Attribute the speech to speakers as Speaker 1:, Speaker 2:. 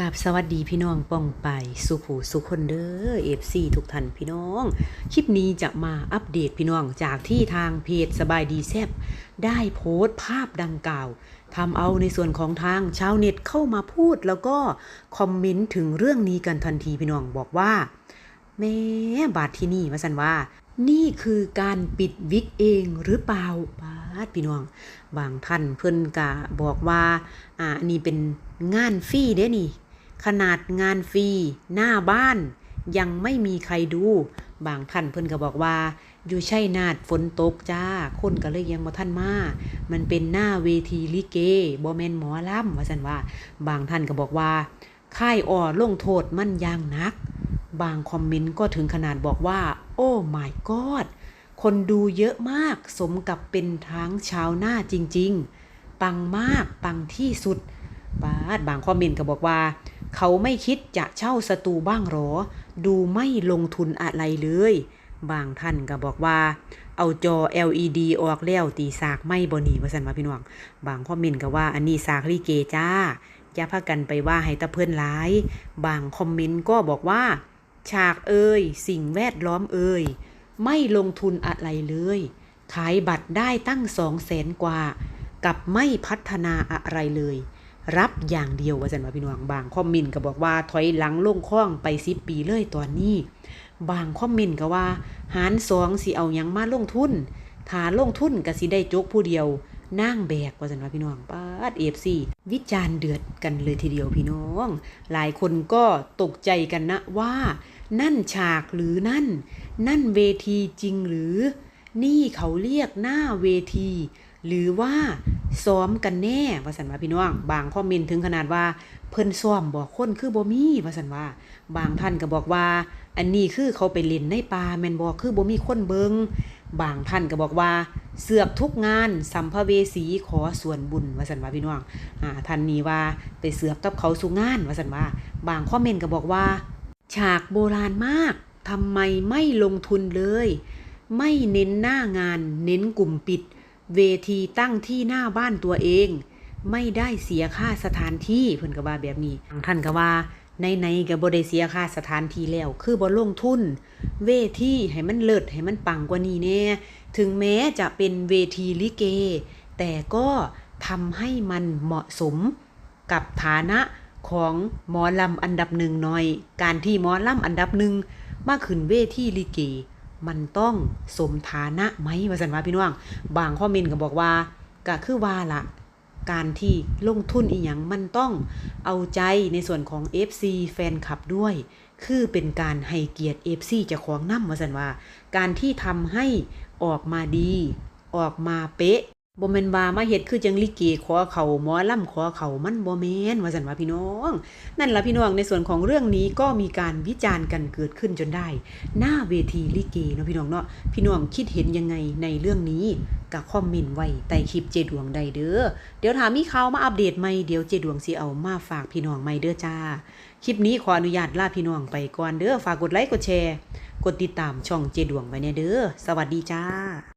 Speaker 1: กับสวัสดีพี่น้องป้องไปสุขูสุขคนเด้อเอฟซีทุกท่านพี่น้อง คลิปนี้จะมาอัปเดตพี่น้องจากที่ทางเพจสบายดีแซบได้โพสต์ภาพดังกล่าวทำเอาในส่วนของทางชาวเน็ตเข้ามาพูดแล้วก็คอมเมนต์ถึงเรื่องนี้กันทันทีพี่น้องบอกว่าแม่บาทที่นี่มาสันว่า นี่คือการปิดวิกเองหรือเปล่าบาดพี่น้อง บางท่านเพิ่อนกะบอกว่าอ่านนี่เป็นงานฟรีเด้นี่ ขนาดงานฟรีหน้าบ้าน ยังไม่มีใครดู บางท่านเพิ่นก็บอกว่า อยู่ใช่นาดฝนตกจ้า คนก็เลยยังบ่ท่านมา มันเป็นหน้าเวทีลิเกบ่แมนหมอลำว่าซั่นว่า บางท่านก็บอกว่าค่ายอ่อลงโทษมันยางนัก บางคอมเมนต์ก็ถึงขนาดบอกว่า โอ้ my god คนดูเยอะมากสมกับเป็นทั้งชาวหน้าจริง ๆ ปังมากปังที่สุดบาดบางคอมเมนต์ก็บอกว่า เขาไม่คิดจะเช่าสตูบ้างหรอ ดูไม่ลงทุนอะไรเลย บางท่านก็บอกว่า เอาจอ LED ออกแล้วตีสากไม่บนีว่าสันว่าพี่น้อง บางคอมเมนต์ก็ว่าอันนี้สากลิเกจ้าอย่าพากันไปว่าให้ตะเพิ่นหลาย บางคอมเมนต์ก็บอกว่า ฉากเอ่ยสิ่งแวดล้อมเอ่ยไม่ลงทุนอะไรเลย ขายบัตรได้ตั้งสองแสนกว่า กับไม่พัฒนาอะไรเลย รับอย่างเดียวว่าสันว่าพี่น้องบางคอมเมนต์ก็บอกว่าถอยหลังลงคล้องไปสิปีเลยตอนนี้ บางคอมเมนต์ก็ว่า หารสองสิเอายังมาลงทุนถ้าลงทุนก็สิได้จกผู้เดียวนั่งแบกว่าสันว่าพี่น้องปาดเอฟซีวิจารณ์เดือดกันเลยทีเดียวพี่น้อง หลายคนก็ตกใจกันนะว่า นั่นฉากหรือนั่น นั่นเวทีจริงหรือ นี่เขาเรียกหน้าเวที หรือว่า ซ้อมกันแน่ว่าสันว่าพี่น้อง บางคอมเมนต์ถึงขนาดว่า เพิ่นซ้อมบอกคนคือบ่มีว่าสันว่า บางท่านก็บอกว่า อันนี้คือเขาไปเล่นในป่าแม่นบ่คือบ่มีคนเบิงบางท่านก็บอกว่า เสือกทุกงานสัมภเวสีขอส่วนบุญว่าสันว่าพี่น้องอ่าท่านนี้ว่าไปเสือกกับเขาสู่งานว่าสันว่า บางคอมเมนต์ก็บอกว่า ฉากโบราณมากทำไมไม่ลงทุนเลย ไม่เน้นหน้างานเน้นกลุ่มปิด เวทีตั้งที่หน้าบ้านตัวเอง ไม่ได้เสียค่าสถานที่เพิ่นก็ว่าแบบนี้ท่านก็ว่าในในก็บ่ได้เสียค่าสถานที่แล้ว คือบ่ลงทุน เวทีให้มันเลิศให้มันปังกว่านี้แน่ถึงแม้จะเป็นเวทีลิเก แต่ก็ทำให้มันเหมาะสมกับฐานะของหมอลำอันดับหนึ่งหน่อย การที่หมอลำอันดับหนึ่งมาขึ้นเวทีลิเก มันต้องสมฐานะไหมว่าสันว่าพี่น้อง บางข้อมินก็บอกว่าก็คือว่าละการที่ลงทุนอีหยังมันต้องเอาใจในส่วนของ FC แฟนคลับด้วย คือเป็นการให้เกียรติ FC เจ้าของน้ำว่าสันว่า การที่ทำให้ออกมาดี ออกมาเป๊ะ บ่แม่นว่ามาเฮ็ดคือจังลิเกขอเขาหมอลำขอเขามันบ่แม่นว่าซั่นว่าพี่น้อง นั่นล่ะพี่น้องในส่วนของเรื่องนี้ก็มีการวิจารณ์กันเกิดขึ้นจนได้ หน้าเวทีลิเกเนาะพี่น้องเนาะพี่น้องคิดเห็นยังไงในเรื่องนี้ก็คอมเมนต์ไว้ใต้คลิปเจดวงใดเด้อเดี๋ยวถ้ามีข่าวมาอัปเดตใหม่เดี๋ยวเจดวงสิเอามาฝากพี่น้องใหม่เด้อจ้า คลิปนี้ขออนุญาตลาพี่น้องไปก่อนเด้อฝากกดไลค์กดแชร์ กดติดตามช่องเจดวงไว้เนี่ยเด้อสวัสดีจ้า